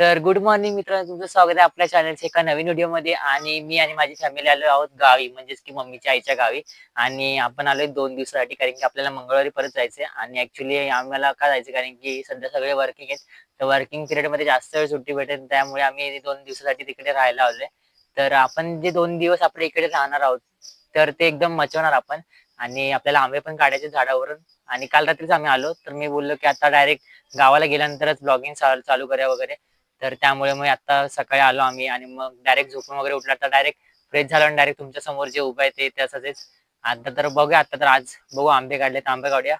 तर good morning मित्रांनो तुमचं स्वागत आहे आपल्या चॅनलच्या एका नवीन व्हिडिओमध्ये. आणि मी आणि माझी फॅमिली आलो आहोत गावी म्हणजेच की मम्मीच्या आईच्या गावी. आणि आपण आलोय दोन दिवसासाठी कारण की आपल्याला मंगळवारी परत जायचंय. आणि ऍक्च्युली आम्हाला का जायचं कारण की सध्या सगळे वर्किंग आहेत. तर वर्किंग पिरियडमध्ये जास्त वेळ सुट्टी भेटेल. त्यामुळे आम्ही दोन दिवसासाठी तिकडे राहायला आलोय. तर आपण जे दोन दिवस आपल्या इकडे राहणार आहोत तर ते एकदम मचवणार आपण. आणि आपल्याला आंबे पण काढायचे झाडावरून. आणि काल रात्रीच आम्ही आलो. तर मी बोललो की आता डायरेक्ट गावाला गेल्यानंतरच ब्लॉगिंग चालू करूया वगैरे. तर त्यामुळे मग आता सकाळी आलो आम्ही आणि मग डायरेक्ट झोपून वगैरे उठला तर डायरेक्ट फ्रेश झालो आणि डायरेक्ट तुमच्यासमोर जे उभं आहे ते तसंच आता तर बघूया आता तर आज बघू आंबे काढले तर आंबे काढूया.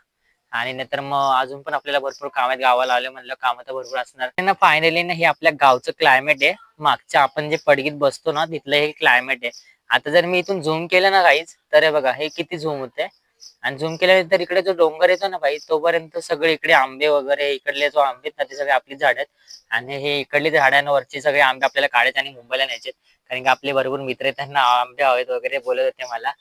आणि नंतर मग अजून पण आपल्याला भरपूर काम आहेत गावाला आले म्हणलं काम तर भरपूर असणार. ना फायनली ना हे आपल्या गावचं क्लायमेट आहे. मागच्या आपण जे पडगीत बसतो ना तिथलं हे क्लायमेट आहे. आता जर मी इथून झूम केलं ना काहीच तर हे बघा हे किती झूम होते आणि झूम केल्यानंतर इकडे जो डोंगर येतो ना भाई तोपर्यंत सगळे इकडे आंबे वगैरे इकडले जो आंबे आहेत ना ते सगळे आपली झाड आहेत. आणि हे इकडली झाडांवरचे सगळे आंबे आपल्याला काढायचे आणि मुंबईला न्यायचे कारण की आपले भरपूर मित्र त्यांना आंबे हवेत वगैरे बोलत होते मला.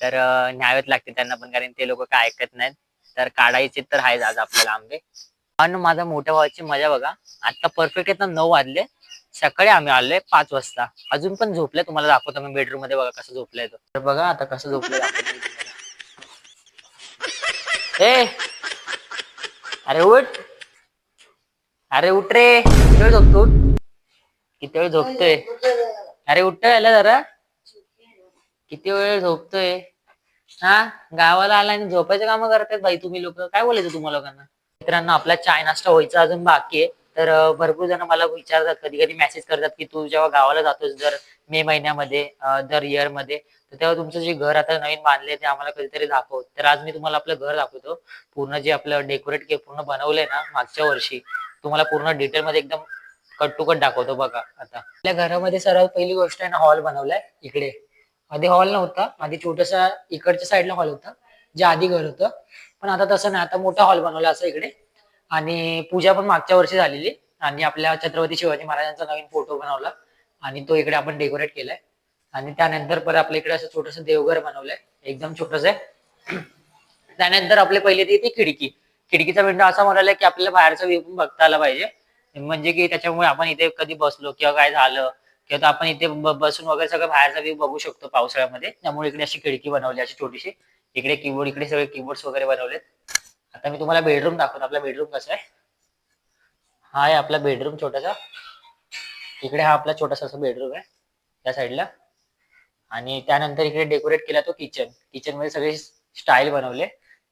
तर न्यावेत न्यावेच लागते त्यांना पण कारण ते लोक काय ऐकत नाहीत. तर काढायचे तर आहेच आज आपल्याला आंबे. आणि माझा मोठ्या भावाची मजा बघा. आता परफेक्ट येतात नऊ वाजले. सकाळी आम्ही आलोय पाच वाजता. अजून पण झोपले तुम्हाला दाखवतो मी बेडरूममध्ये बघा कसं झोपलाय तो. तर बघा आता कसं झोपलं ए. अरे उठ. अरे उठ रे. किती वेळ झोपतो उठ. किती वेळ झोपतोय? अरे उठ याला जरा. किती वेळ झोपतोय? हा? गावाला आला आणि झोपायचे काम करतायत भाई तुम्ही लोक. काय बोलायचं तुम्हाला लोकांना? मित्रांनो आपला चाय नाश्ता व्हायचा अजून बाकी आहे. तर भरपूर जण मला विचारतात कधी कधी मेसेज करतात की तू जेव्हा गावाला जातोस जर मे महिन्यामध्ये दर इयरमध्ये तर तेव्हा तुमचं जे घर आता नवीन बांधले ते आम्हाला कधीतरी दाखव. तर आज मी तुम्हाला आपलं घर दाखवतो. पूर्ण जे आपलं डेकोरेट के पूर्ण बनवलंय ना मागच्या वर्षी तुम्हाला पूर्ण डिटेल मध्ये एकदम कट टू कट दाखवतो बघा आता. आपल्या घरामध्ये सर्वात पहिली गोष्ट आहे ना हॉल बनवलाय इकडे. आधी हॉल नव्हता आधी छोटासा इकडच्या साईडला हॉल होता जे आधी घर होतं. पण आता तसं नाही आता मोठा हॉल बनवला असं इकडे. आणि पूजा पण मागच्या वर्षी झालेली. आणि आपल्या छत्रपती शिवाजी महाराजांचा नवीन फोटो बनवला. आणि तो इकडे आपण डेकोरेट केलाय. आणि त्यानंतर परत आपल्या इकडे असं छोटस देवघर बनवलंय. एकदम छोटस आहे. त्यानंतर आपले पहिले ती ती खिडकी. खिडकीचा विंडो असा म्हणाला की आपल्याला बाहेरचा व्ह्यू पण बघता आला पाहिजे. म्हणजे की त्याच्यामुळे आपण इथे कधी बसलो किंवा काय झालं किंवा आपण इथे बसून वगैरे सगळं बाहेरचा व्ह्यू बघू शकतो पावसाळ्यामध्ये. त्यामुळे इकडे अशी खिडकी बनवली अशी छोटीशी. इकडे कीबोर्ड इकडे सगळे कीबोर्ड वगैरे बनवलेत. आता मी तुम्हाला बेडरूम दाखवतो. आपला बेडरूम कसा आहे? हा आहे आपला बेडरूम छोटासा. इकडे हा आपला छोटासा असा बेडरूम आहे. त्या साईडला आणि त्यानंतर इकडे डेकोरेट केला तो किचन किचनमध्ये सगळे स्टाईल बनवले.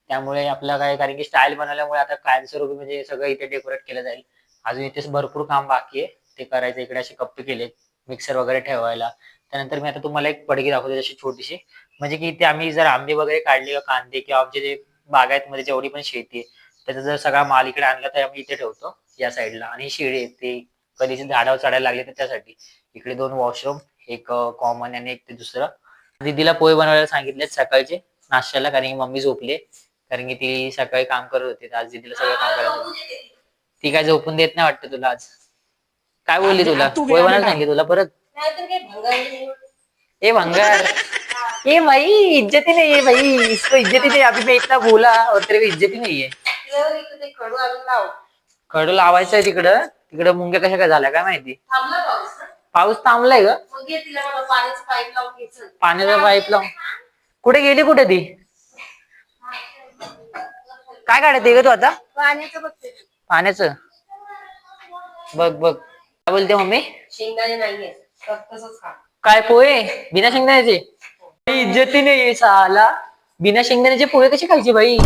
त्यामुळे आपला काय कारण की स्टाईल बनवल्यामुळे आता कायमस्वरूपी म्हणजे सगळं इथे डेकोरेट केलं जाईल. अजून इथे भरपूर काम बाकी आहे. ते करायचं इकडे असे कप्पे केले मिक्सर वगैरे ठेवायला. त्यानंतर मी आता तुम्हाला एक पडगी दाखवते जशी छोटीशी. म्हणजे की इथे आम्ही जर आंबे वगैरे काढले किंवा कांदे किंवा आमचे जे बागायतमध्ये जेवढी पण शेती आहे त्याचा जर सगळा माल इकडे आणला तर आम्ही इथे ठेवतो या साईडला. आणि शिडी आहे ते कधी झाडावर चढायला लागले तर त्यासाठी. इकडे दोन वॉशरूम एक कॉमन आणि एक ते दुसरं. दीदीला पोहे बनवायला सांगितले सकाळचे नाश्त्याला कारण की मम्मी झोपली. कारण की ती सकाळी काम करत होती आज दीदीला सगळं काम करायचं होतं. ती काय झोपून देत नाही वाटतं तुला आज? काय बोलली तुला? पोहे बनवायला सांगितली तुला परत. ए भंगार. ए भाई इज्जती नहीं है भाई। इसको इज्जती नहीं अभी मैं इतना बोला और तेरे को इज्जती नहीं है। तिच्यावर इकडे ते कडू आणून लाव कडू लावायचं आहे तिकडं. तिकडं मुंग्या कशा काय झाल्या काय माहिती? थांबला पाऊस थांबलाय ग. मग तिला पाण्याचं पाईप लावून. घ्यायचं पाण्याचा पाईप लावून कुठे गेली कुठे ती? काय काढते ग तू आता? पाण्याचं. बघते ती. पाण्याचं बघ बघ. काय बोलते मम्मी? शेंगदाणे नाहीये फक्त तसंच खा. काय पोहे? बिना शेंगदाण्याचे? इज्जती नाही बिना शेंगदाण्याचे पोहे कसे खायचे बाई?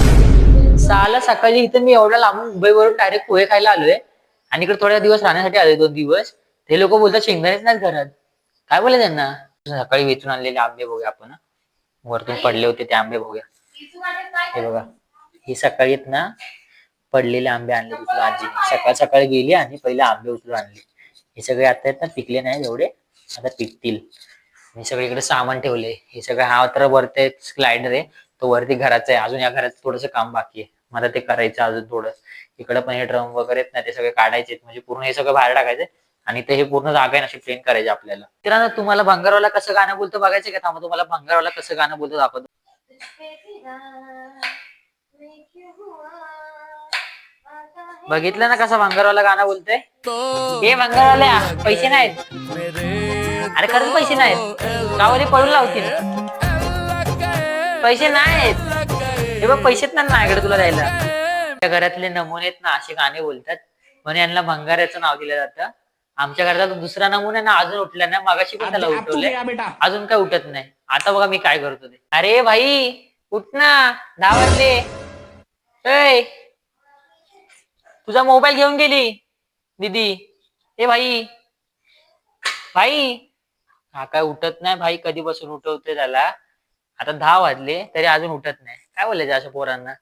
सहाला सकाळी इथं मी एवढा लांबून मुंबईवरून डायरेक्ट पोहे खायला आलोय. आणि इकडे थोड्या दिवस राहण्यासाठी आलोय दोन दिवस. ते लोक बोलतात शेंगदाणेच नाही घरात. काय बोला त्यांना? सकाळी वेचून आणलेले आंबे बघूया आपण. वरतून पडले होते ते आंबे बघूया. हे बघा हे सकाळी ना पडलेले आंबे आणले तुझ्या आजी. सकाळ सकाळी गेली आणि पहिले आंबे उचलून आणले. हे सगळे आता आहेत ना पिकले नाही एवढे. आता पिकतील. मी सगळे इकडे सामान ठेवले. हे सगळं हा तर वरती स्लाइडर आहे. तो वरती घराचा आहे. अजून या घराचं थोडस काम बाकी आहे. मला ते करायचं अजून थोडं. इकडे पण हे ड्रम वगैरे आहेत ना ते सगळे काढायचे म्हणजे पूर्ण हे सगळं बाहेर टाकायचे आणि ते हे पूर्ण जागा आहे ना अशी प्लेन करायची आपल्याला. मित्रांनो तुम्हाला भंगारवाला कसं गाणं बोलतो बघायचं का? थांबा तुम्हाला भंगारवाला कसं गाणं बोलतो दाखवतो. बघितलं ना कसं भंगारवाला गाणं बोलतोय? हे भंगारवाल्या पैसे नाहीत. अरे खरंच पैसे नाहीत. गावाले पळून लावतील. पैसे नाहीत. हे बघ पैसेच ना माझ्याकडे तुला द्यायला. त्या घरातले नमुने आहेत ना असे गाणे बोलतात. म्हणून यांना भंगाराचं नाव दिलं जातं. आमच्या घरात दुसरा नमुना ना अजून उठला ना मागाशी पण त्याला उठवलंय. अजून काय उठत नाही. आता बघा मी काय करतो ते. अरे भाई उठ ना. दहा वाजले ऐ. तुझा मोबाईल घेऊन गेली दीदी. ए भाई. भाई. हा काय उठत नाही भाई कधीपासून उठवते त्याला. आता दहा वाजले तरी अजून उठत नाही. काय बोलायचं अशा पोरांना?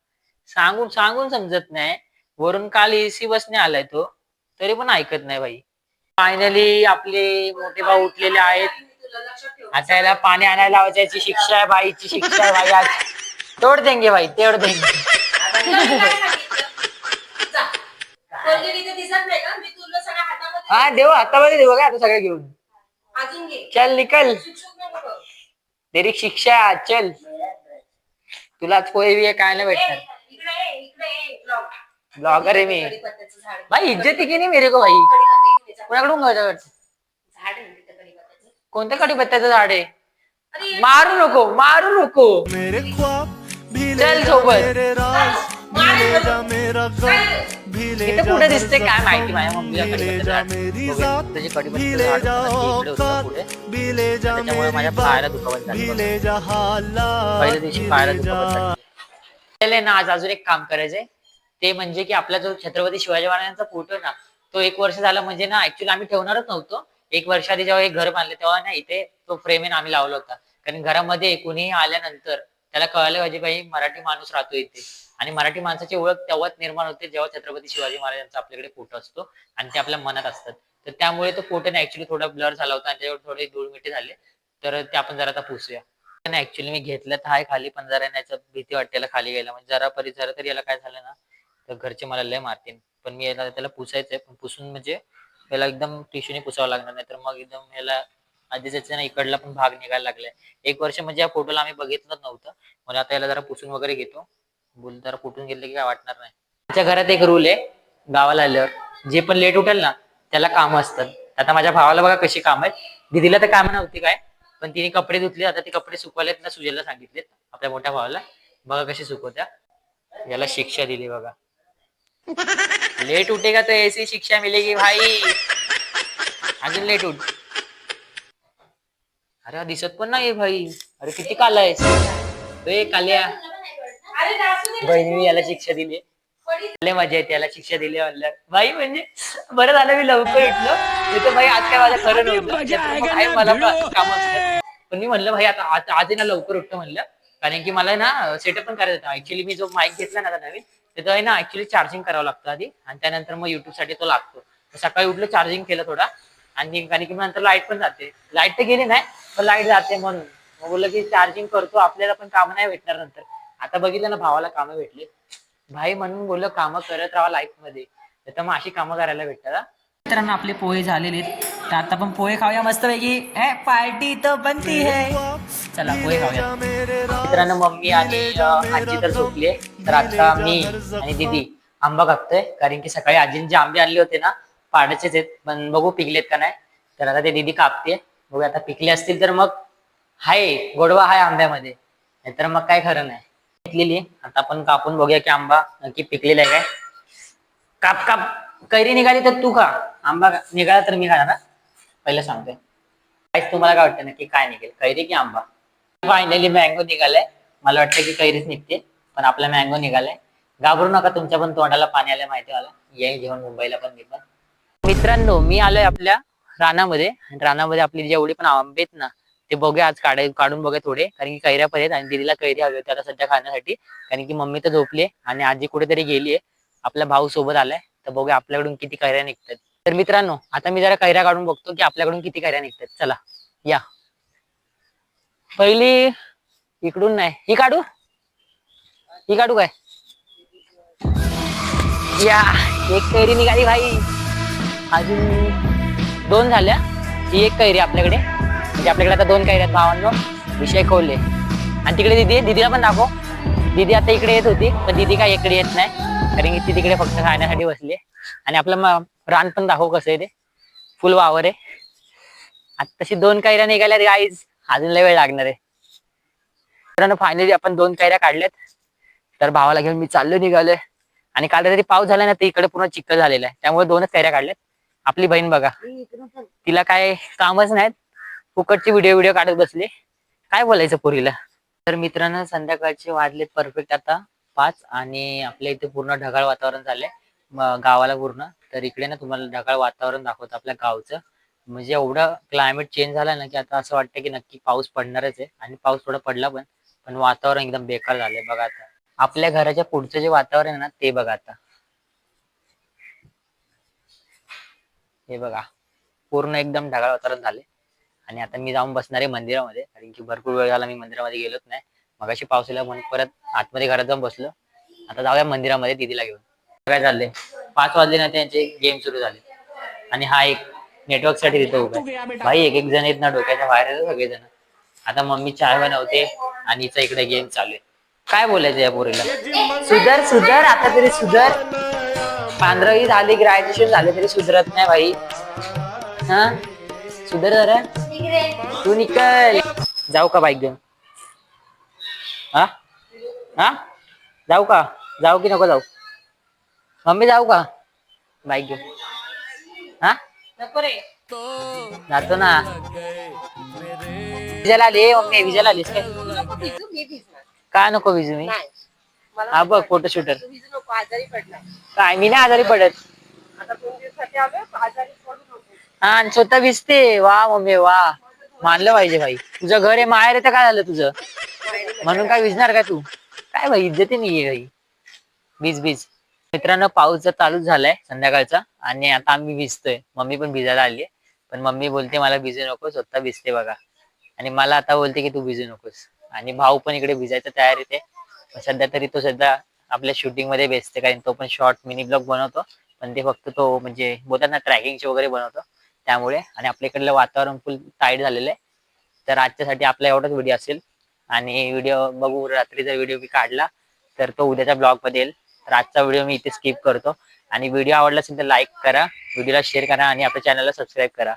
सांगून सांगून समजत नाही. वरून काल एसी बसने आलाय तो तरी पण ऐकत नाही भाई. फायनली आपले मोठे भाऊ उठलेले आहेत. आता याला पाणी आणायला लावायची याची शिक्षा आहे भाईची शिक्षा आहे भाई. आज तोड देंगे भाई तेवढ देंगे. काय हा देऊ हातामध्ये देऊ का आता सगळं घेऊन. चल निकल. तेरी शिक्षा आज चल तुला पोहे काय नाही भेटणार. ब्लॉगर आहे मी कढीपत्त्याचं झाड. भाई इज्जत की नाही मेरे को भाई. कोणाकडून. कोणत्या कडीपत्त्याचं झाड आहे मारू नको मारू नको चल सोबत. कुठे दिसते काय माहिती माझ्या मम्मीला माझ्या पायाला पहिल्या दिवशी पायाला ना आज अजून एक काम करायचंय. ते म्हणजे की आपला जो छत्रपती शिवाजी महाराजांचा फोटो ना तो एक वर्ष झाला म्हणजे ना ऍक्च्युली आम्ही ठेवणारच नव्हतो. एक वर्ष आधी जेव्हा एक घर बांधलं तेव्हा ना इथे तो फ्रेम आम्ही लावला होता. कारण घरामध्ये कुणीही आल्यानंतर त्याला कळायला पाहिजे बाई मराठी माणूस राहतो इथे. आणि मराठी माणसाची ओळख तेव्हाच निर्माण होते जेव्हा छत्रपती शिवाजी महाराजांचा आपल्याकडे फोटो असतो आणि ते आपल्या मनात असतात. तर त्यामुळे तो फोटो ऍक्च्युली थोडा ब्लर झाला होता आणि त्याच्यावर थोडे धूळ मिठे झाले. तर ते आपण जरा आता पुसूया. ऍक्च्युली मी घेतलं तर हाय खाली पण जरा याचा भीती वाटते खाली गेला. म्हणजे जरा परी जरा तरी याला काय झालं ना तर घरचे मला लय मारतील. पण मी याला त्याला पुसायचंय पण पुसून म्हणजे याला एकदम टिश्यूने पुसावं लागणार नाही. तर मग एकदम याला आधी ना इकडला पण भाग निघायला लागलाय. एक वर्ष म्हणजे या फोटोला आम्ही बघितलंच नव्हतं. म्हणजे आता याला जरा पुसून वगैरे घेतो. बोल कुठून गेले की काय वाटणार नाही. आमच्या घरात एक रूल आहे गावाला आल्यावर. जे पण लेट उठेल ना त्याला काम असतात आता माझ्या भावाला बघा कशी काम आहेत. दिदीला तर काम नव्हती काय पण तिने कपडे धुतले. आता ते कपडे सुकवायलेत ना सुजेला सांगितलेत आपल्या मोठ्या भावाला. बघा कशी सुकवत्या. याला शिक्षा दिली बघा. लेट उठेगा तो ऐसी शिक्षा मिलेगी भाई? अजून लेट उठ. अरे दिसत पण नाही भाई. अरे किती काला आहेस? काल्या. बहिणीने याला शिक्षा दिली. लय मजा येते याला शिक्षा दिली म्हणल्यावर भाई म्हणजे बरं झालं मी लवकर उठलो. नाही तर भाई आज काय माझं खरं नव्हतं. मला काम असतं पण मी म्हणलं भाई आता आज ना लवकर उठतो म्हणलं. कारण की मला ना सेटअप पण करायचं होतं. ऍक्च्युली मी जो माईक घेतला ना आता नवीन त्याचं आहे ना ऍक्च्युली चार्जिंग करावं लागतं आधी. आणि त्यानंतर मग युट्यूबसाठी तो लागतो. सकाळी उठलं चार्जिंग केलं थोडा. आणि कारण की मग नंतर लाइट पण जाते. लाइट तर गेली नाही पण लाइट जाते म्हणून. मग बोललं की चार्जिंग करतो. आपल्याला पण काम नाही भेटणार नंतर. आता बघितलं ना भावाला कामं भेटली. भाई म्हणून बोललो कामं करत राहा लाईफमध्ये. तर मग अशी कामं करायला भेटतात. मित्रांनो आपले पोहे झालेले तर आता पण पोहे खाऊया मस्त पैकी पार्टी तो बनती है. चला पोहे खाऊया. मित्रांनो मम्मी आणि आजी तर झोपली तर आता मी आणि दीदी आंबा कापतोय. कारण की सकाळी आजीने जे आंबे आणले होते ना पाडाचेच आहेत. पण बघू पिकलेत का नाही. तर आता ते दीदी कापते बघू आता पिकले असतील तर मग हाय गोडवा हाय आंब्यामध्ये. नाहीतर मग काय खरं नाही. घेतलेली आता आपण कापून बघूया की आंबा नक्की पिकलेला आहे काय. काप काप. कैरी निघाली तर तू खा. आंबा निघाला तर मी खाणार हा. पहिलं सांगतोय. काहीच तुम्हाला काय वाटतं नक्की काय निघेल? कैरी की आंबा? फायनली मँगो निघालाय. मला वाटतं की कैरीच निघते पण आपला मँगो निघालाय. घाबरू नका तुमच्या पण तोंडाला पाणी आलं माहिती मला. येईल घेऊन मुंबईला पण मी पण मित्रांनो मी आलोय आपल्या रानामध्ये. आणि रानामध्ये आपली जेवढी पण आंबेत ना ते बघूया आज काढाय काढून बघूया थोडे. कारण की कैऱ्या पण आहेत आणि दिदीला कैरी हवी होती आता सध्या खाण्यासाठी. कारण की मम्मी तर झोपली आणि आजी कुठेतरी गेलीये आपला भाऊ सोबत आलाय. तर बघूया आपल्याकडून किती कैऱ्या निघतात. तर मित्रांनो आता मी जरा कैऱ्या काढून बघतो की आपल्याकडून किती कैऱ्या निघतात. चला या. पहिली इकडून नाही. ही काढू? ही काढू काय? या. एक कैरी निघाली भाई. अजून दोन झाल्या. ही एक कैरी आपल्याकडे. म्हणजे आपल्याकडे आता दोन कैऱ्या आहेत भावांनो. विषय खोलले आणि तिकडे दिदी दीदीला पण दाखव. दीदी आता इकडे येत होती पण दीदी काय इकडे येत नाही. कारण की ती तिकडे फक्त खाण्यासाठी बसली आणि आपलं रान पण दाखव कसं आहे ते. फुल वावर आहे. आता तशी दोन कैऱ्या निघाल्यात गाईज अजून लय वेळ लागणार आहे. मित्रांनो फायनली आपण दोन कैऱ्या काढल्यात. तर भावाला घेऊन मी चाललो निघालोय. आणि काल तरी पाऊस झाला ना तर इकडे पूर्ण चिखल झालेला आहे. त्यामुळे दोनच कैऱ्या काढल्यात. आपली बहीण बघा. तिला काय कामच नाहीत. फुकटची व्हिडिओ व्हिडिओ काढत बसले. काय बोलायचं पोरीला? तर मित्रांनो संध्याकाळचे वाजलेत परफेक्ट आता पाच आणि आपल्या इथे पूर्ण ढगाळ वातावरण झालंय. गावाला पूर्ण. तर इकडे ना तुम्हाला ढगाळ वातावरण दाखवतं आपल्या गावचं. म्हणजे एवढं क्लायमेट चेंज झालं ना की आता असं वाटतं की नक्की पाऊस पडणारच आहे. आणि पाऊस थोडा पडला पण पण वातावरण एकदम बेकार झालंय बघा आता. आपल्या घराच्या पुढचं जे वातावरण आहे ना ते बघा आता. हे बघा. पूर्ण एकदम ढगाळ वातावरण झाले आणि आता मी जाऊन बसणार आहे मंदिरामध्ये कारण की भरपूर वेळ झाला मी मंदिरामध्ये गेलोच नाही. मगाशी पावसाला म्हणून परत आतमध्ये घरात जाऊन बसलो. आता जाऊया मंदिरामध्ये दिदीला घेऊन. काय चाललंय पाच वाजले ना त्यांचे गेम सुरू झाले. आणि हा एक नेटवर्कसाठी तिथं उभा आहे. भाई एक एक जण येत ना डोक्याच्या बाहेर सगळेजण. आता मम्मी चाय बनवते आणि हिचा इकडे गेम चालू आहे. काय बोलायचं या पोरीला? सुधर सुधर आता तरी सुधर. पंधरावी झाली ग्रॅज्युएशन झाले तरी सुधरत नाही भाई. हा? सुधर जरा तू निकल जाऊ का बाईक घेऊन? हा? हा? जाऊ का? जाऊ की नको जाऊ? मम्मी जाऊ का? बाईक घेऊन. हा? नको रे. जातो ना. विजाला आली मम्मी विजाला आलीस काय? काय नको विजू मी? हा बघ फोटो शूटर काय मी नाही आजारी पडत. आता दोन दिवसासाठी आलोय आजारी हा आणि स्वतः भिजते. वा मम्मी वा. मानलं पाहिजे भाई तुझं घर आहे माहेर आहे तर काय झालं तुझं? म्हणून काय भिजणार का तू? काय भाई इज्जती नाहीये भाई भिज भिज. मित्रांनो पाऊस जर चालूच झालाय संध्याकाळचा आणि आता आम्ही भिजतोय. मम्मी पण भिजायला आली पण मम्मी बोलते मला भिजू नको स्वतः भिजते बघा. आणि मला आता बोलते की तू भिजू नकोस. आणि भाऊ पण इकडे भिजायचा तयार येते सध्या तरी तो सध्या आपल्या शूटिंगमध्ये बेसते कारण तो पण शॉर्ट मिनी ब्लॉग बनवतो. पण ते फक्त तो म्हणजे बोलतात ना ट्रॅकिंगचे वगैरे बनवतो. त्यामुळे आणि आपल्याकडलं वातावरण फुल टाईट झालेलं आहे. तर आजच्यासाठी आपला एवढाच व्हिडिओ असेल. आणि व्हिडिओ बघू रात्री जर व्हिडिओ मी काढला तर तो उद्याच्या ब्लॉगमध्ये येईल. तर आजचा व्हिडिओ मी इथे स्किप करतो. आणि व्हिडिओ आवडला असेल तर लाईक करा व्हिडिओला शेअर करा आणि आपल्या चॅनलला सबस्क्राईब करा.